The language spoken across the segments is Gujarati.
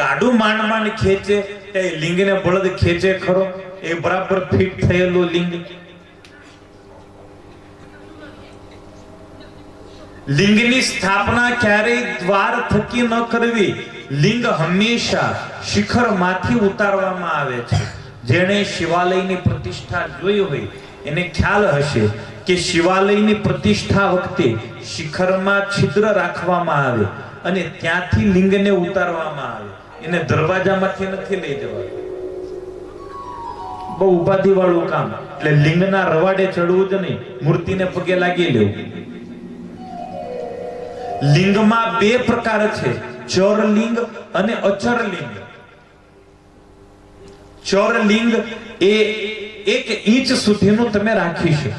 ગાડું માંડ માંડ ખેંચે એ લિંગને બળદ ખેંચે ખરો. એ બરાબર ફિટ થયેલું લિંગ. લિંગની સ્થાપના ક્યારેય દ્વાર થકી ન કરવી. લિંગ હંમેશા શિખરમાંથી ઉતારવામાં આવે છે. જેણે શિવાલયની પ્રતિષ્ઠા જોઈ હોય, એને ખ્યાલ હશે કે શિવાલયની પ્રતિષ્ઠા વખતે શિખરમાં છિદ્ર રાખવામાં આવે. અને ત્યાંથી લિંગને ઉતારવામાં આવે. એને દરવાજામાંથી નથી લઈ જવાનું બહુ ઉપાધિ વાળું કામ. એટલે લિંગના રવાડે ચડવું જ નહીં. મૂર્તિને પગે લાગી લેવું. લિંગમાં બે પ્રકાર છે. ચોર લિંગ અને અચર લિંગ ચોર લિંગ એ એક ઇંચ સુધીનું તમે રાખી શકો.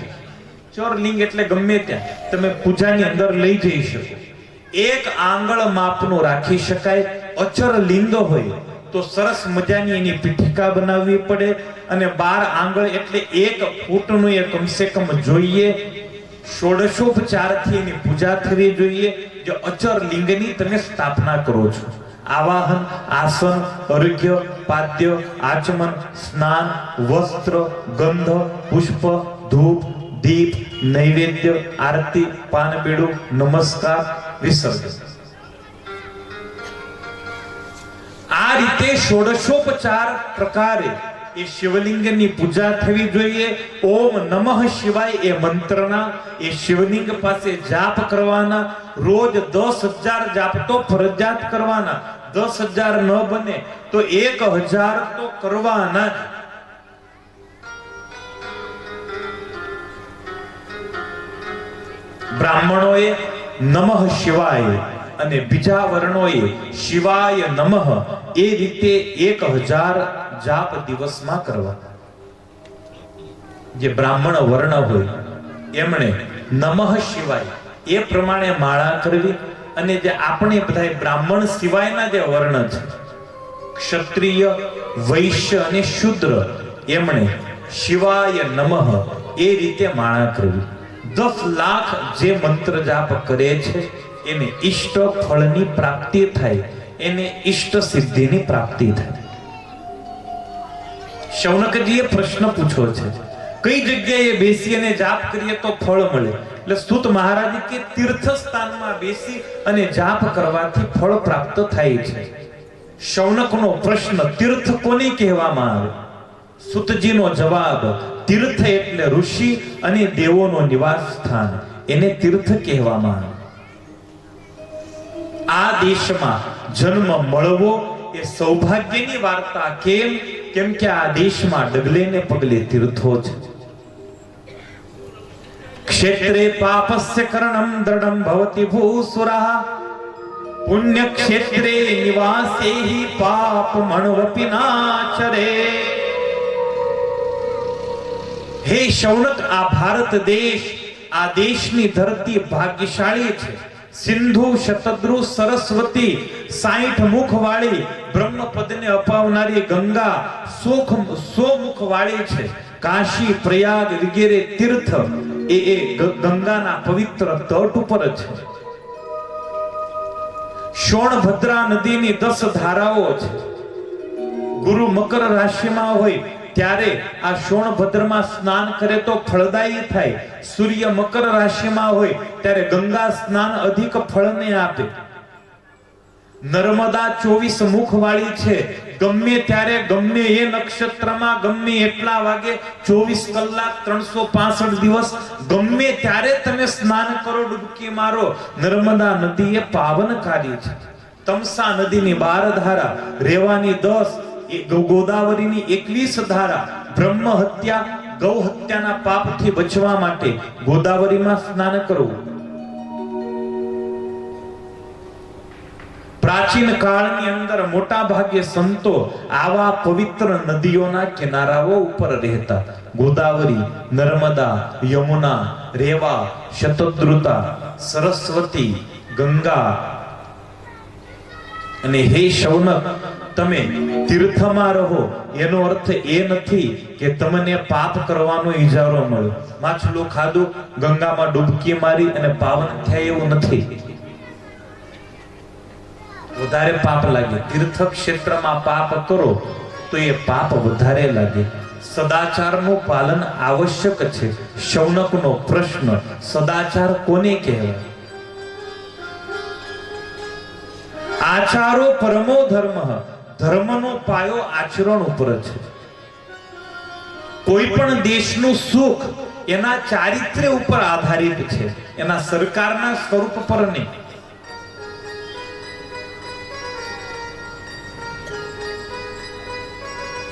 ચર લિંગ એટલે ગમે ત્યાં. તમે પૂજાની અંદર લઈ જઈ શકો. એક આંગળ માપનું રાખી શકાય, અચર લિંગ હોય, તો સરસ મજાની એની પીઠિકા બનાવવી પડે અને બાર આંગળ એટલે એક ફૂટનું એ કમસે કમ જોઈએ. ષોડશોપચારથી એની પૂજા થવી જોઈએ, જે અચર લિંગની તમે સ્થાપના કરો છો. આવાહન, આસન, અર્ઘ્ય, પાદ્ય, આચમન, સ્નાન, વસ્ત્ર, ગંધ, પુષ્પ, ધૂપ, દીપ, નૈવેદ્ય, આરતી, પાનબીડું, નમસ્કાર વિસર્જન. આ રીતે ષોડશોપચાર પ્રકારે એ શિવલિંગની પૂજા થવી જોઈએ. ઓમ નમઃ શિવાય એ મંત્રના, એ શિવલિંગ પાસે જાપ કરવાના, રોજ દસ જાપ તો ફરજિયાત કરવાના. દસ હજાર ન બને તો એક હજાર તો કરવાના. બ્રાહ્મણોએ નમઃ શિવાય અને બીજા વર્ણોએ શિવાય નમઃ એ રીતે એક જાપ દિવસમાં કરવા. જે બ્રાહ્મણ વર્ણ હોય, એમણે નમઃ શિવાય એ પ્રમાણે માળા કરવી અને જે આપણે બધા બ્રાહ્મણ સિવાયના જે વર્ણ છે, ક્ષત્રિય, વૈશ્ય અને શુદ્ર, એમણે શિવાય નમઃ એ રીતે માળા કરવી. દસ લાખ જે મંત્ર જાપ કરે છે, એને ઈષ્ટ ફળની પ્રાપ્તિ થાય, એને ઈષ્ટ સિદ્ધિની પ્રાપ્તિ થાય. શૌનકજીએ પ્રશ્ન પૂછ્યો છે, કઈ જગ્યાએ બેસી અને જાપ કરીએ તો ફળ મળે? એટલે સુત મહારાજ કે તીર્થ સ્થાનમાં બેસી અને જાપ કરવાથી ફળ પ્રાપ્ત થાય છે. શૌનકનો પ્રશ્ન તીર્થ કોને કહેવામાં આવે? સુતજીનો જવાબ તીર્થ એટલે ઋષિ અને દેવોનો નિવાસ સ્થાન. એને તીર્થ કહેવામાં આવે. આ દેશમાં જન્મ મળવો એ સૌભાગ્યની વાર્તા કેમ? કેમ કે આ દેશમાં ડગલે ને પગલે તીર્થો છે. ક્ષેત્રે પાપસ્ય કરણમ દ્રઢમ ભવતી ભૂસુરા. પુણ્ય ક્ષેત્રે નિવાસે પાપ મણવપી નાચરે. હે શૌનક, આ ભારત દેશ, આ દેશની ધરતી ભાગ્યશાળી છે. સિંધુ શતદ્રુ સરસ્વતી સાઠ મુખ વાળી બ્રહ્મપદને અપાવનારી ગંગા સુખ સો મુખ વાળી છે. કાશી પ્રયાગ વગેરે તીર્થ એ એ ગંગાના પવિત્ર તટ ઉપર છે. શોણભદ્રા નદીની દસ ધારાઓ છે. ગુરુ મકર રાશિમાં હોય ત્યારે આ શોણભદ્રમાં સ્નાન કરે તો ફળદાયી થાય. સૂર્ય મકર રાશિમાં હોય ત્યારે ગંગા સ્નાન અધિક ફળને આપે. નર્મદા ચોવીસ મુખ વાળી છે. ગમે ત્યારે, ગમે એ નક્ષત્રમાં, ગમે એટલા વાગે ચોવીસ કલાક ત્રણસો દિવસ, ગમે ત્યારે તમે સ્નાન કરો, ડૂબકી મારો, નર્મદા નદી એ પાવનકારી છે. તમસા નદીની બાર ધારા રેવાની દસ ગોદાવરીની એકવીસ ધારા બ્રહ્મ હત્યા, ગૌ હત્યાના પાપથી બચવા માટે ગોદાવરીમાં સ્નાન કરવું. પ્રાચીન કાળની અંદર મોટા ભાગે સંતો આવા પવિત્ર નદીઓના કિનારાઓ ઉપર રહેતા. ગોદાવરી, નર્મદા, યમુના, રેવા, શતદ્રુતા, સરસ્વતી, ગંગા અને હે શૌનક તમે તીર્થમાં રહો, એનો અર્થ એ નથી કે તમને પાપ કરવાનો ઇજારો મળ્યો માછલું ખાધું, ગંગામાં ડૂબકી મારી અને પાવન થયા એવું નથી. વધારે પાપ લાગે. તીર્થ ક્ષેત્રમાં પાપ કરો, તો એ પાપ વધારે લાગે. સદાચારનું પાલન આવશ્યક છે. શૌનકનો પ્રશ્ન, સદાચાર કોને કહેવાય? આચારો પરમો ધર્મ. ધર્મનો પાયો આચરણ ઉપર છે. કોઈ પણ દેશનું સુખ એના ચારિત્ર્ય ઉપર આધારિત છે. એના સરકારના સ્વરૂપ પર નહીં.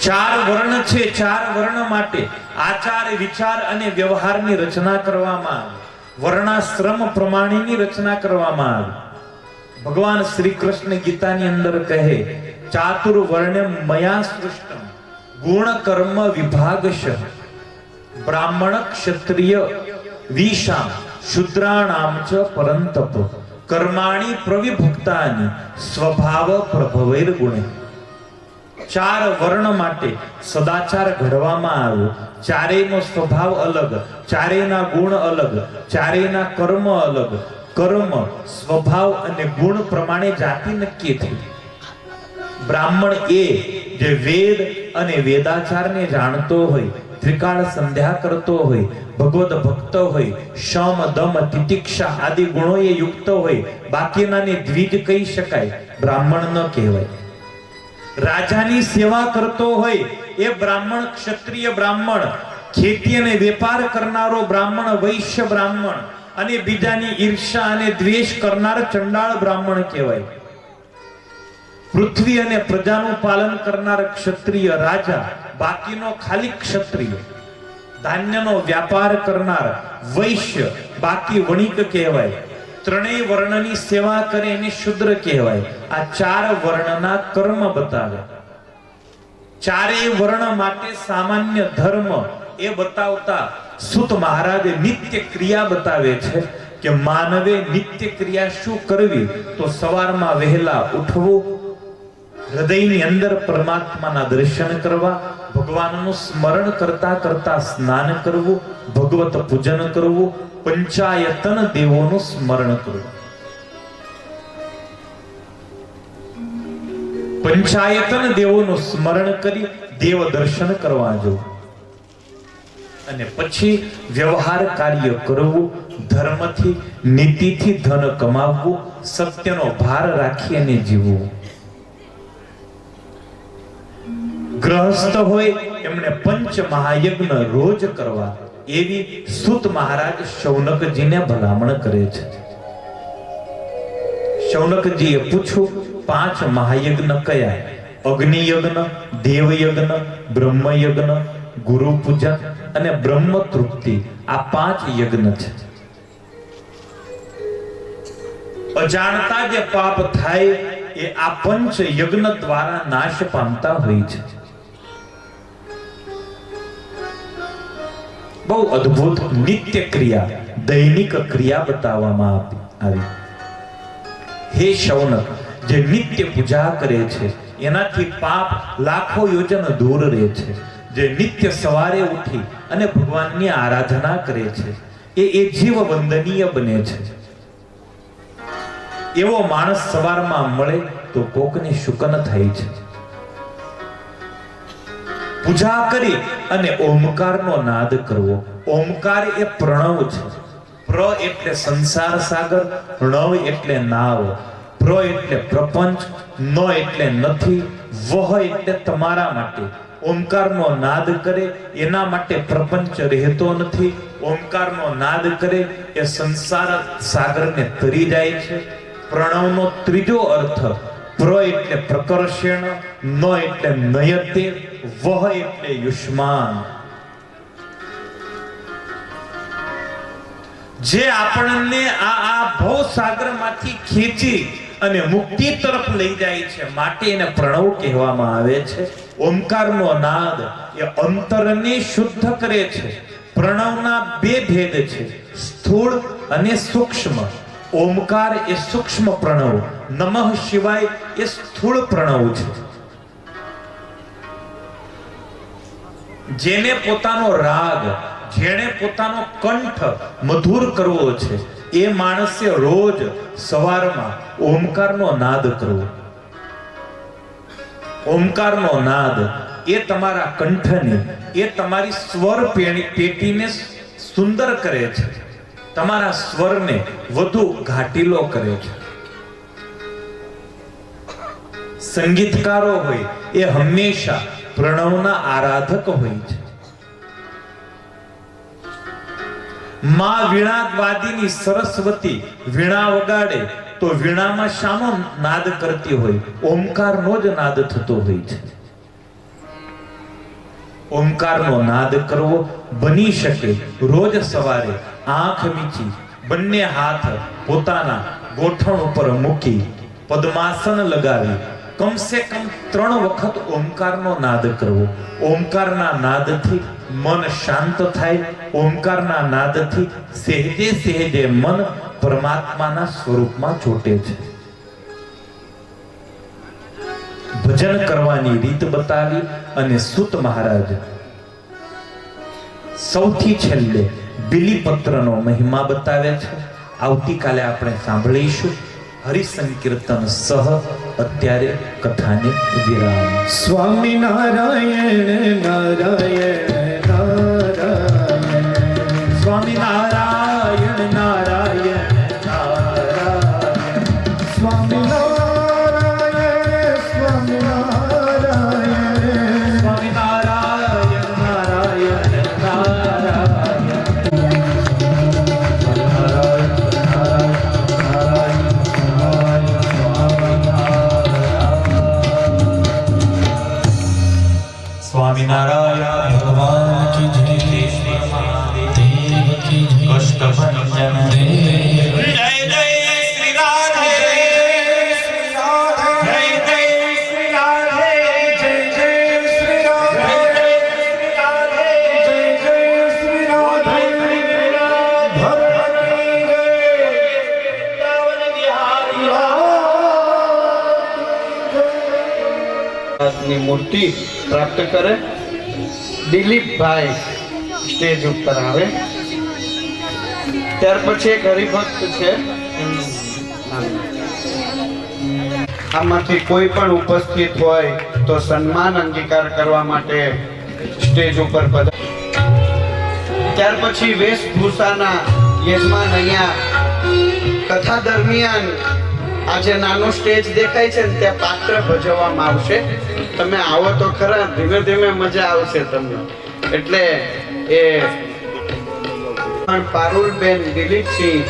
ચાર વર્ણ છે, ચાર વર્ણ માટે આચાર, વિચાર અને વ્યવહારની રચના કરવામાં આવી. વર્ણાશ્રમ પ્રમાણેની રચના કરવામાં આવી. ભગવાન શ્રી કૃષ્ણ ગીતાની અંદર કહે ચાતુર વર્ણ્યમ મયા સૃષ્ટમ ગુણ કર્મ વિભાગશ બ્રાહ્મણ ક્ષત્રિય વિશામ શુદ્રાણામ ચ પરંતપ, કર્માણી પ્રવિભક્તાની સ્વભાવ પ્રભવૈર ગુણે ચાર વર્ણ માટે સદાચાર ઘડવામાં આવ્યો ચારેયનો સ્વભાવ અલગ, ચારેયના ગુણ અલગ, ચારેયના કર્મ અલગ. કર્મ, સ્વભાવ અને ગુણ પ્રમાણે જાતિ નક્કી થઈ. બ્રાહ્મણ એ જે વેદ અને વેદાચારને જાણતો હોય, ત્રિકાળ સંધ્યા કરતો હોય ભગવત ભક્ત હોય, શમ, દમ, તિતિક્ષા આદિ ગુણોએ યુક્ત હોય, બાકીનાને દ્વિજ કહી શકાય, બ્રાહ્મણ ન કહેવાય. રાજાની સેવા કરતો હોય એ બ્રાહ્મણ, ક્ષત્રિય બ્રાહ્મણ, ખેતી અને વેપાર કરનારો બ્રાહ્મણ, વૈશ્ય બ્રાહ્મણ અને બીજાની ઈર્ષા અને દ્વેષ કરનાર ચંડાળ બ્રાહ્મણ કહેવાય. પૃથ્વી અને પ્રજાનું પાલન કરનાર ક્ષત્રિય રાજા, બાકીનો ખાલી ક્ષત્રિય. ધાન્યનો વ્યાપાર કરનાર વૈશ્ય, બાકી વણિક કહેવાય. ત્રણેય વર્ણની સેવા કરે એને શુદ્ર કહેવાય. આ ચાર વર્ણના કર્મ બતાવે. ચારેય વર્ણ માટે સામાન્ય ધર્મ એ બતાવતા સુત મહારાજે નિત્ય ક્રિયા બતાવે છે કે માનવે નિત્ય ક્રિયા શું કરવી? તો સવારમાં વહેલા ઉઠવું હૃદયની અંદર પરમાત્માના દર્શન કરવા, ભગવાનનું સ્મરણ કરતા કરતા સ્નાન કરવું, ભગવત પૂજન કરવું, પંચાયતન દેવોનું સ્મરણ કરવું. પંચાયતન દેવોનું સ્મરણ કરી દેવ દર્શન કરવા જવું. અને પછી વ્યવહાર કાર્ય કરવું, ધર્મથી, નીતિથી ધન કમાવવું, સત્યનો ભાર રાખી અને જીવવું. ગ્રહસ્થ હોય, એમણે પંચ મહાયજ્ઞ રોજ કરવા એવી સુત મહારાજ શૌનકજીને ભલામણ કરે છે. શૌનકજીએ પૂછ્યું, પાંચ મહાયજ્ઞ કયા? અગ્નિ યજ્ઞ દેવ ગુરુ પૂજા અને બ્રહ્મ તૃપ્તિ આ પાંચ યજ્ઞ છે. અજાણતા જે પાપ થાય, એ આ પંચ યજ્ઞ દ્વારા નાશ પામતા હોય છે. બહુ અદ્ભુત નિત્ય ક્રિયા દૈનિક ક્રિયા બતાવવામાં આવી. હે શૌનક, જે નિત્ય પૂજા કરે છે, એનાથી પાપ લાખો યોજન દૂર રહે છે. જે નિત્ય સવારે ઉઠી અને ભગવાનની આરાધના કરે છે, એ એ જીવ વંદનીય બને છે. એવો માણસ સવારમાં મળે તો કોકને શુકન થાય છે. પૂજા કરી અને ઓમકારનો નાદ કરવો. ઓમકાર એ પ્રણવ છે. પ્ર એટલે સંસાર સાગર ણવ એટલે નાવ. પ્ર એટલે પ્રપંચ, ન એટલે નથી. વહ એટલે તમારા માટે. ઓમકારનો નાદ કરે, એના માટે પ્રપંચ રહેતો નથી. ઓમકારનો નાદ કરે, એ સંસાર સાગરને તરી જાય છે. પ્રણવનો ત્રીજો અર્થ પ્ર એટલે પ્રકર્ષણ, ન એટલે નયતે, વહ એટલે યુષ્માન. જે આપણને આ આ ભવસાગરમાંથી ખેંચી અને મુક્તિ તરફ લઈ જાય છે, માટે એને પ્રણવ કહેવામાં આવે છે. ઓમકારનો નાદ એ અંતરને શુદ્ધ કરે છે. પ્રણવના બે ભેદ છે, સ્થૂળ અને સૂક્ષ્મ. ઓમકાર એ સૂક્ષ્મ પ્રણવ. નમઃ શિવાય એ સ્થૂળ પ્રણવ છે. જેને પોતાનો રાગ, જેણે પોતાનો કંઠ મધુર કરવો છે, એ માણસે રોજ સવારમાં ઓમકારનો નાદ કરવો. ઓમકારનો નાદ એ તમારા કંઠને, એ તમારી સ્વર પેટીને સુંદર કરે છે. તમારા સ્વરને વધુ ઘાટીલો કરે છે. સંગીતકારો હોય, એ હંમેશા પ્રણવના આરાધક હોય છે. માં વીણાવાદીની સરસ્વતી વીણા વગાડે, તો વીણામાં શાનો નાદ કરતી હોય, ઓમકારનો જ નાદ થતો હોય છે. ઓમકારનો નાદ કરવો બની શકે. રોજ સવારે આંખ મીચી, બંને હાથ પોતાના ગોઠણ ઉપર મૂકી, પદ્માસન લગાવી, કમસે કમ ત્રણ વખત ઓમકારનો નાદ કરવો. ઓમકારના નાદથી મન શાંત થાય, ઓમકારના નાદથી સહેજે સહેજે મન પરમાત્માના સ્વરૂપમાં ચોટે છે. ભજન કરવાની રીત બતાવી અને સુત મહારાજ. સૌથી છેલ્લે બિલીપત્રનો મહિમા બતાવે છે. આવતીકાલે આપણે સાંભળીશું હરિસંકીર્તન સહ અત્યારે કથાને વિરામ. સ્વામી નારાયણ નારાયણ નારાયણ. સ્વામી નારાયણ ની મૂર્તિ પ્રાપ્ત કરે. દિલીપભાઈ સ્ટેજ ઉપર આવે. ત્યાર પછી એક હરિભક્ત છે. આમાંથી કોઈ પણ ઉપસ્થિત હોય તો સન્માન અંગીકાર કરવા માટે સ્ટેજ ઉપર પધારે ત્યાર પછી વેશભૂષાના યજમાન અહીંયા કથા દરમિયાન આ નાનો સ્ટેજ દેખાય છે ત્યાં પાત્ર ભજવવામાં આવશે. તમે આવો તો ખરા, ધીમે ધીમે મજા આવશે તમને. એટલે એ પારુલબેન દિલીપસિંહ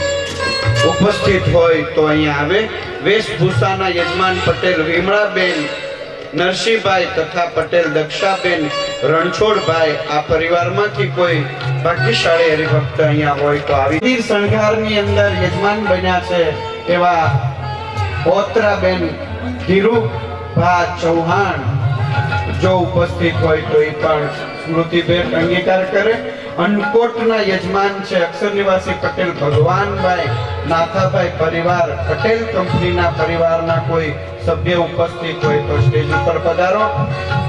ઉપસ્થિત હોય તો અહીંયા આવે. વેશભૂષાના યજમાન પટેલ વિમળાબેન, નરસિંહભાઈ તથા પટેલ દક્ષાબેન, રણછોડભાઈ, આ પરિવારમાંથી કોઈ ભાગ્યશાળી હરિભક્ત અહીંયા હોય તો આવી. શણગારની અંદર યજમાન બન્યા છે એવા ઓત્રાબેન ધીરુભા ચૌહાણ. જો ઉપસ્થિત હોય તો એ પણ સ્મૃતિબેન અંગીકાર કરે. અન્નકોટના યજમાન છે અક્ષર નિવાસી પટેલ ભગવાનભાઈ નાથાભાઈ પરિવાર, પટેલ કંપનીના પરિવારના કોઈ સભ્ય ઉપસ્થિત હોય તો સ્ટેજ ઉપર પધારો.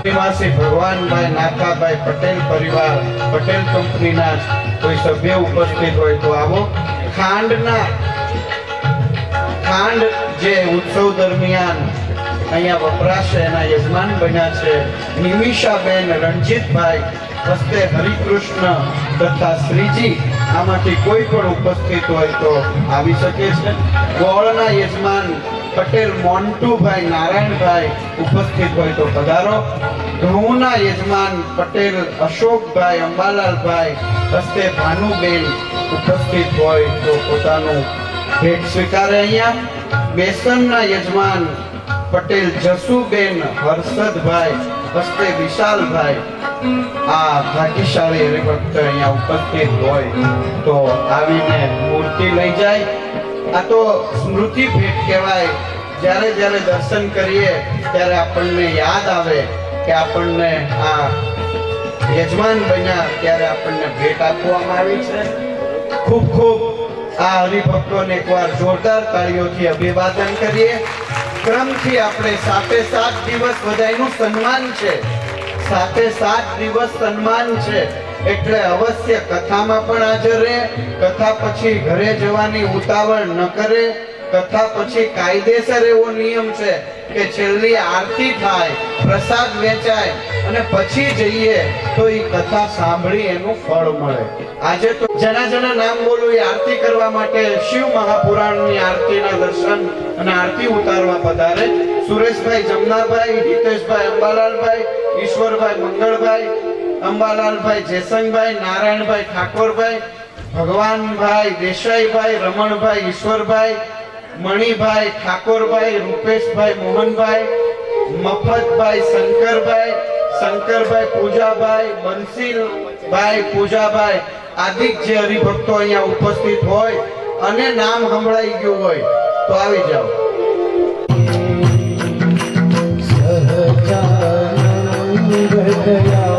નિવાસી ભગવાનભાઈ નાથાભાઈ પટેલ પરિવાર, પટેલ કંપનીના કોઈ સભ્ય ઉપસ્થિત હોય તો આવો. ખાંડના ખાંડ જે ઉત્સવ દરમિયાન અહીંયા વપરાશે, એના યજમાન બન્યા છે. નિમિષાબેન રણજીતભાઈ હસ્તે હરિકૃષ્ણ તથા શ્રીજી આમાંથી કોઈ પણ ઉપસ્થિત હોય તો આવી શકે છે. ગોળના યજમાન પટેલ મોન્ટુભાઈ નારાયણભાઈ ઉપસ્થિત હોય તો પધારો. ઘઉંના યજમાન પટેલ અશોકભાઈ અંબાલાલભાઈ હસ્તે ભાનુબેન ઉપસ્થિત હોય તો પોતાનું ભેટ સ્વીકારે અહીંયા બેસનના યજમાન પટેલ જસુબેન હર્ષદભાઈ, હસ્તે વિશાલભાઈ, આ ભાગ્યશાળી હરિભક્ત અહીંયા ઉપસ્થિત હોય તો આવીને મૂર્તિ લઈ જાય. આ તો સ્મૃતિ ભેટ કહેવાય. જ્યારે જ્યારે દર્શન કરીએ ત્યારે આપણને યાદ આવે કે આપણને આ યજમાન બન્યા ત્યારે આપણને ભેટ આપવામાં આવી છે. ખૂબ ખૂબ આ હરિભક્તોને એકવાર જોરદાર તાળીઓથી અભિવાદન કરીએ. ક્રમથી આપણે સાતે સાત દિવસ બધાનું સન્માન છે. સાતે સાત દિવસ સન્માન છે. એટલે અવશ્ય કથામાં પણ હાજર રહે. કથા પછી ઘરે જવાની ઉતાવળ ન કરે. કથા પછી કાયદેસર એવો નિયમ છે. કે છેલ્લી આરતી થાય, પ્રસાદ વેચાય અને પછી જઈએ, તો એ કથા સાંભળી એનું ફળ મળે. આજે તો જેના જેના નામ બોલું એ આરતી કરવા માટે શિવ મહાપુરાણની આરતીના દર્શન અને આરતી ઉતારવા પધારે. સુરેશભાઈ, જમનાભાઈ, હિતેશભાઈ, અંબાલાલભાઈ, ઈશ્વરભાઈ, મંગળભાઈ, અંબાલાલભાઈ, જેસંગભાઈ, નારાયણભાઈ, ઠાકોરભાઈ, ભગવાનભાઈ, દેસાઈભાઈ, રમણભાઈ, ઈશ્વરભાઈ મણિભાઈ ઠાકોરભાઈ, રૂપેશભાઈ મોહનભાઈ, મફતભાઈ શંકરભાઈ શંકરભાઈ પૂજાભાઈ, બંસીલભાઈ પૂજાભાઈ, આદિક જે હરિભક્તો અહીંયા ઉપસ્થિત હોય અને નામ સંભળાઈ ગયું હોય, તો આવી જાઓ. સહજાનંદ ગયા